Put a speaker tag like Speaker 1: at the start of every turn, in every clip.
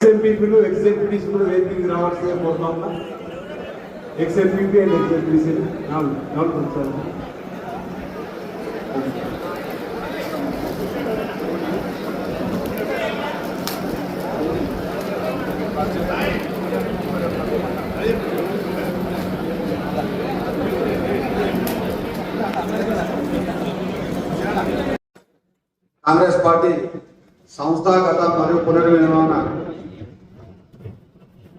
Speaker 1: ఎక్స్ఎంపీపీలు X కూడా వేదికకి రావాల్సిందే పోతా ఉన్నా ఎక్స్ఎంపీపీ అండ్ ఎక్స్ఎంపీసీ. నాలుగు నాలుగు సార్
Speaker 2: కాంగ్రెస్ పార్టీ సంస్థాగత మరియు పునర్నిర్మాణ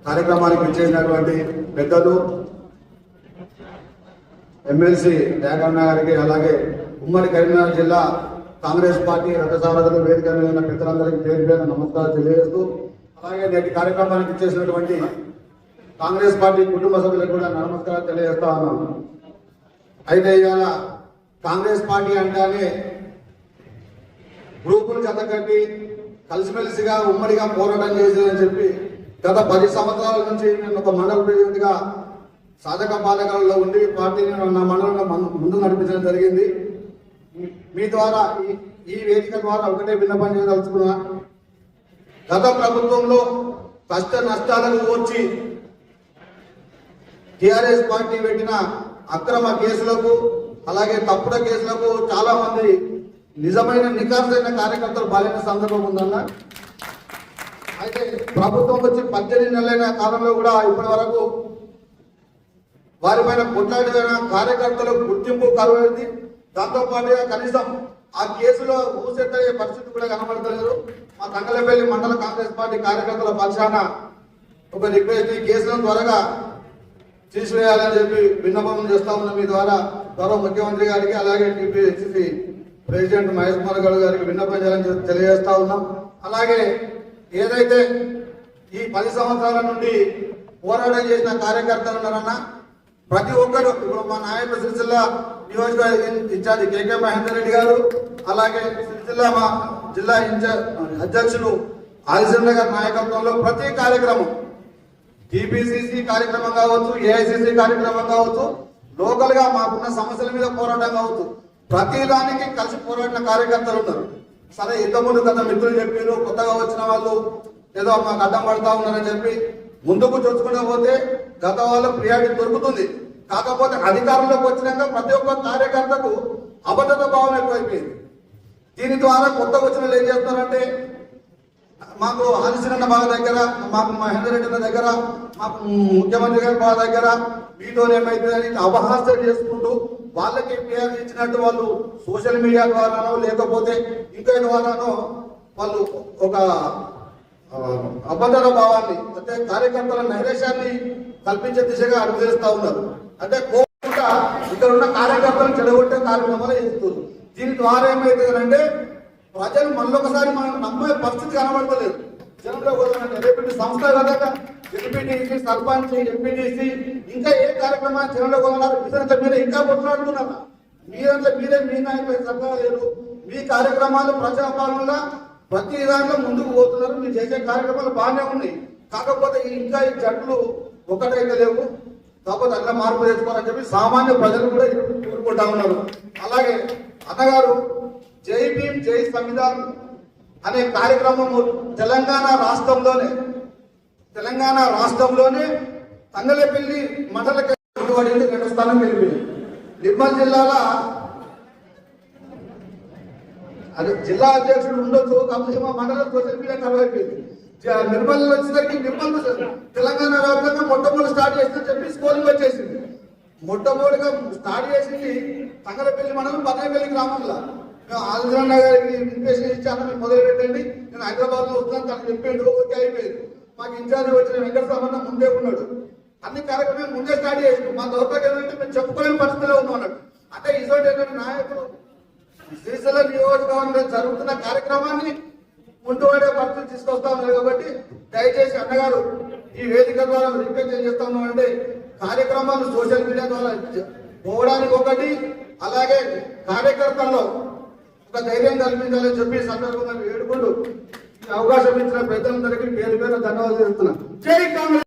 Speaker 2: కార్యక్రమానికి ఇచ్చేసినటువంటి పెద్దలు ఎమ్మెల్సీ రేగన్న గారికి అలాగే ఉమ్మడి కరీంనగర్ జిల్లా కాంగ్రెస్ పార్టీ రథసారథులు వేదిక మీద ఉన్న పెద్దలందరికీ పేరు పేరు నమస్కారం తెలియజేస్తూ అలాగే నేటి కార్యక్రమానికి ఇచ్చేసినటువంటి కాంగ్రెస్ పార్టీ కుటుంబ సభ్యులకు కూడా నమస్కారం తెలియజేస్తా ఉన్నాను అయితే ఇవాళ కాంగ్రెస్ పార్టీ అంటేనే గ్రూపులు జతకట్టి కలిసిమెలిసిగా ఉమ్మడిగా పోరాటం చేసేదని చెప్పి గత పది సంవత్సరాల నుంచి నేను ఒక మండల ప్రెసిడెంట్ సాధక బాధకాలలో ఉండి పార్టీని నా మండలంలో ముందు నడిపించడం జరిగింది. మీ ద్వారా ఈ- ఈ వేదిక ద్వారా ఒకటే విన్నపం చేయదలుచుకున్నా. గత ప్రభుత్వంలో కష్ట నష్టాలకు వచ్చి టిఆర్ఎస్ పార్టీ పెట్టిన అక్రమ కేసులకు అలాగే తప్పుడు కేసులకు చాలా మంది నిజమైన నికాసైన కార్యకర్తలు బాలిన సందర్భం ఉందన్న. అయితే ప్రభుత్వం వచ్చి పద్దెనిమిది నెలలైన కాలంలో కూడా ఇప్పటి వరకు వారిపైన కొట్లాడిన కార్యకర్తలకు గుర్తింపు కరువైంది దాంతోపాటుగా కనీసం ఆ కేసులో ఊసెత్తయ్యే పరిస్థితి కూడా కనబడతలేదు. మా తంగలపల్లి మండల కాంగ్రెస్ పార్టీ కార్యకర్తల పక్షాన ఒక రిక్వెస్ట్ ఈ కేసులను త్వరగా తీసివేయాలని చెప్పి విన్నపం చేస్తా ఉన్నాం. మీ ద్వారా గౌరవ ముఖ్యమంత్రి గారికి అలాగే టీపీసీసీ ప్రెసిడెంట్ మహేష్ కుమార్ గౌడ్ గారికి విన్నపం చేయాలని తెలియజేస్తా ఉన్నాం. అలాగే ఏదైతే ఈ పది సంవత్సరాల నుండి పోరాటం చేసిన కార్యకర్తలు ఉన్నారన్నా ప్రతి ఒక్కరు ఇప్పుడు మా నాయకుడు సిరిసిల్ల నియోజకవర్గ ఇన్ఛార్జి కేకే మహేందర్ రెడ్డి గారు అలాగే సిరిసిల్ల మా జిల్లా ఇన్ఛార్జ్ అధ్యక్షులు ఆదిచంద్ర గారి నాయకత్వంలో ప్రతి కార్యక్రమం టీపీసీసీ కార్యక్రమం కావచ్చు ఏఐసిసి కార్యక్రమం కావచ్చు లోకల్గా మాకున్న సమస్యల మీద పోరాటం కావచ్చు ప్రతి దానికి కలిసి పోరాడిన కార్యకర్తలు ఉన్నారు. సరే ఇంతకుముందు గత మిత్రులు చెప్పారు కొత్తగా వచ్చిన వాళ్ళు ఏదో మాకు అడ్డం పడతా ఉన్నారని చెప్పి ముందుకు చొచ్చుకుంటూ పోతే గత వాళ్ళు ప్రియారిటీ దొరుకుతుంది. కాకపోతే అధికారంలోకి వచ్చినాక ప్రతి ఒక్క కార్యకర్తకు అబద్ధత భావం ఎక్కువైపోయింది. దీని ద్వారా కొత్తగా వచ్చిన వాళ్ళు ఏం చేస్తున్నారంటే మాకు ఆదిశరణ బాగా దగ్గర మాకు మహేందర్ రెడ్డి దగ్గర మాకు ముఖ్యమంత్రి గారి బాగా దగ్గర మీతో ఏమైతుందని అపహాస్యం చేసుకుంటూ వాళ్ళకి ఉపయోగించినట్టు వాళ్ళు సోషల్ మీడియా ద్వారానో లేకపోతే ఇంకా ద్వారానో వాళ్ళు ఒక అభద్ర భావాన్ని అంటే కార్యకర్తల నైరేశాన్ని కల్పించే దిశగా అడుగులేస్తా ఉన్నారు. అంటే కోరుకుంటా ఇక్కడ ఉన్న కార్యకర్తలను చెడగొట్టే కార్యక్రమాలు చేస్తున్నారు? దీని ద్వారా ఏమవుతుందంటే ప్రజలు మళ్ళొకసారి మనం నమ్మే పరిస్థితి కనబడతలేదు. జనంలో పోతానంటే రేపు సంస్థాగతంగా ఎంపీటీసీ సర్పంచ్ ఎంపీటీసీ ఇంకా ఏ కార్యక్రమాలు జనంలో పోతున్నారు ఇతరుల మీద ఇంకా కొట్లాడుతున్నారా మీరంతా మీరే మీ నాయకులు చక్కగా లేరు మీ కార్యక్రమాలు ప్రజాపాలనలో ప్రతి దాంట్లో ముందుకు పోతున్నారు. మీరు చేసే కార్యక్రమాలు బాగానే ఉన్నాయి. కాకపోతే ఇంకా ఈ జట్లు ఒకటైతే లేవు. కాకపోతే అట్లా మార్పు తెచ్చుకోవాలని చెప్పి సామాన్య ప్రజలు కూడా కోరుకుంటా ఉన్నారు. అలాగే అన్నగారు జై భీమ్ జై సంవిధాన్. అనే కార్యక్రమము తెలంగాణ రాష్ట్రంలోనే తెలంగాణ రాష్ట్రంలోనే తంగలపల్లి మండల పడింది రెండు స్థానం వెళ్ళిపోయింది నిర్మల్ జిల్లాల అదే జిల్లా అధ్యక్షుడు ఉండొచ్చు కాకపోతే మండలం సోషల్ మీడియా కలవైపోయింది నిర్మల్ వచ్చేసరికి నిర్మల్ తెలంగాణ వ్యాప్తంగా మొట్టమొదటి స్టార్ట్ చేస్తే చెప్పి స్కూలింగ్ వచ్చేసింది. మొట్టమొదటిగా స్టార్ట్ చేసింది తంగలపల్లి మండలం పదనపల్లి గ్రామంలో. ఆంధ్రన్న గారికి ఇన్వెస్టిగేషన్ ఇచ్చాను మీరు మొదలు పెట్టండి నేను హైదరాబాద్లో వస్తున్నాను తనకు చెప్పిండు ఓకే అయిపోయింది. మాకు ఇన్ఛార్జ్ వచ్చిన వెంకటరామన్న ముందే ఉన్నాడు. అన్ని కార్యక్రమాలు ముందే స్టార్ట్ చేసినాం మా దౌర్భాగ్యం ఏంటంటే మేము చెప్పుకోలేని పరిస్థితిలో ఉన్నాం అన్నట్టు అంటే ఇటువంటి ఏంటంటే నాయకుడు శ్రీశైల నియోజకవర్గంలో జరుగుతున్న కార్యక్రమాన్ని ముందు పడే పరిస్థితి తీసుకొస్తా ఉన్నారు కాబట్టి దయచేసి అన్నగారు ఈ వేదిక ద్వారా రిక్వెస్ట్ ఏం చేస్తా అంటే కార్యక్రమాలు సోషల్ మీడియా ద్వారా పోవడానికి ఒకటి అలాగే కార్యకర్తల్లో ఒక ధైర్యం కల్పించాలని చెప్పి సందర్భంగా వేడుకుంటూ అవకాశం ఇచ్చిన పెద్దలందరికీ పేరు పేరు ధన్యవాదాలు చెప్తున్నాను జై కాంగ్రెస్!